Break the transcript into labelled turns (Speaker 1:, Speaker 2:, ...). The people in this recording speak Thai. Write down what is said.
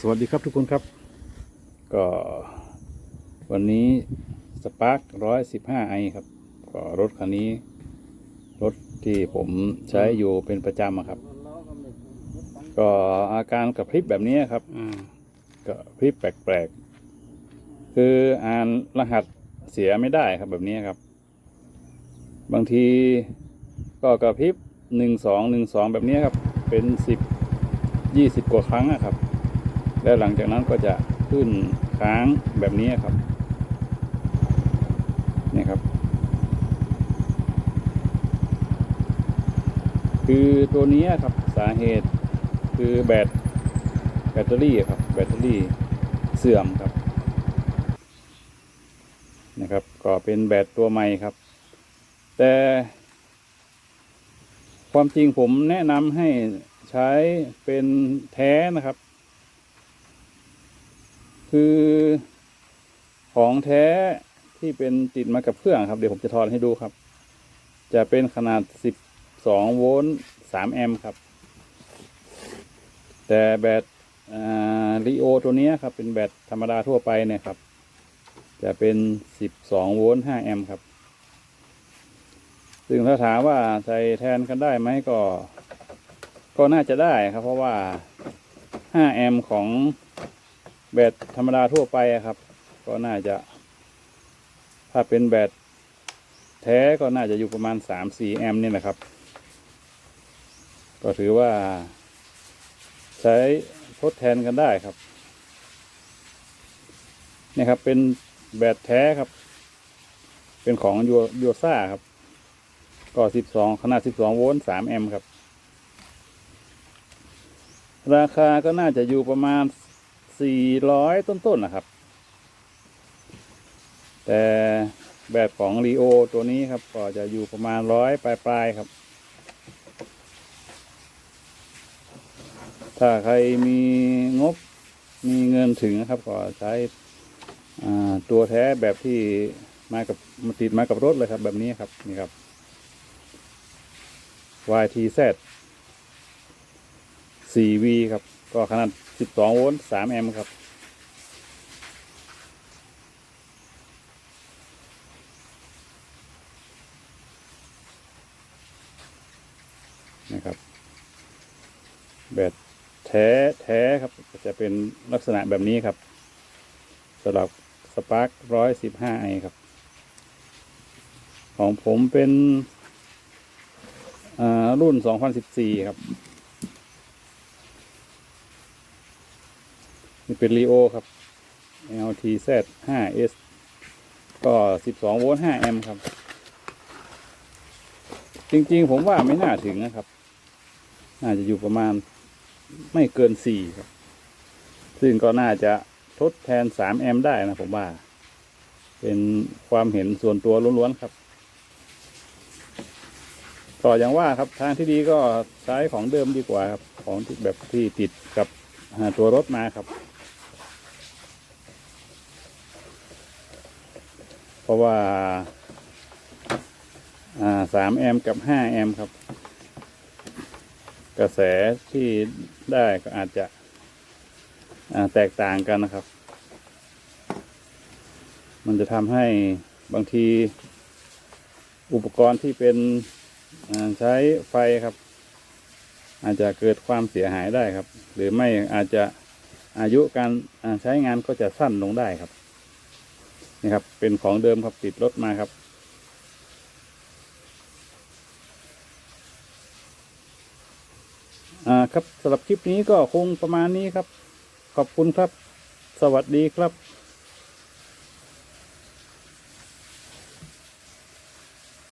Speaker 1: สวัสดีครับทุกคนครับ ก็วันนี้สปาร์คร้อยสิบห้าไอครับ ก็รถคันนี้ รถที่ผมใช้อยู่เป็นประจำครับ ก็อาการกระพริบแบบนี้ครับก็พริบแปลกๆ คืออ่านรหัสเสียไม่ได้ครับแบบนี้ครับ บางทีก็กระพริบหนึ่งสองหนึ่งสองแบบนี้ครับ เป็นสิบยี่สิบกว่าครั้งอะครับ แล้วหลังจากนั้นก็จะขึ้นค้างแบบนี้ครับนี่ครับ คือตัวนี้ครับสาเหตุคือแบตแบตเตอรี่ครับ แบตเตอรี่เสื่อมครับ นะครับ ก็เป็นแบตตัวใหม่ครับ แต่ความจริงผมแนะนำให้ใช้เป็นแท้นะครับ คือของแท้ที่เป็นติดมากับเครื่องครับ เดี๋ยวผมจะถอดให้ดูครับ จะเป็นขนาด 12 โวลต์ 3 แอมป์ครับ แต่แบตลีโอตัวนี้ครับ เป็นแบตธรรมดาทั่วไปเนี่ยครับ จะเป็น 12 โวลต์ 5 แอมป์ครับ ซึ่งถ้าถามว่าใช้แทนกันได้ไหมก็ ก็น่าจะได้ครับ เพราะว่า 5 แอมป์ของ แบตธรรมดาทั่วไปอะครับ ก็น่าจะ ถ้าเป็นแบตแท้ก็น่าจะอยู่ประมาณสามสี่แอมป์นี่นะครับ ก็ถือว่า ใช้ทดแทนกันได้ครับนี่ครับ เป็นแบตแท้ครับ เป็นของยูยูซ่าครับ ก็สิบสองขนาดสิบสองโวลต์สามแอมป์ครับ ราคาก็น่าจะอยู่ประมาณ สี่ร้อยต้นๆนะครับ แต่แบบของรีโอตัวนี้ครับ ก็จะอยู่ประมาณร้อยปลายๆครับ ถ้าใครมีงบมีเงินถึงนะครับ ก็ใช้ตัวแท้แบบที่มากับมาติดมากับรถเลยครับ แบบนี้ครับนี่ครับ YTZ 4V ครับ ก็ขนาด 12 โวลต์ 3 แอมป์ครับ นะครับ แบตแท้แท้ครับ จะเป็นลักษณะแบบนี้ครับสำหรับสปาร์คร้อยสิบห้าไอครับ ของผมเป็นอ่ารุ่น2014ครับ นี่เป็น Rio ครับ LTZ 5S ก็ 12 โวลต์ 5 แอมป์ครับ จริงๆ ผมว่าไม่น่าถึงนะครับ น่าจะอยู่ประมาณไม่เกิน 4 ครับ ซึ่งก็น่าจะทดแทน 3 แอมป์ได้นะผมว่า เป็นความเห็นส่วนตัวล้วนๆครับก็อย่างว่าครับทางที่ดีก็ใช้ของเดิมดีกว่าครับ ของที่แบบที่ติดกับตัวรถมาครับ เพราะว่าสามแอมป์กับห้าแอมป์ครับ กระแสที่ได้ก็อาจจะแตกต่างกันนะครับ มันจะทำให้บางทีอุปกรณ์ที่เป็นใช้ไฟครับ อาจจะเกิดความเสียหายได้ครับ หรือไม่อาจจะอายุการใช้งานก็จะสั้นลงได้ครับ นี่ครับ เป็นของเดิมครับติดรถมาครับ อ่าครับสำหรับคลิปนี้ก็คงประมาณนี้ครับ ขอบคุณครับ สวัสดีครับ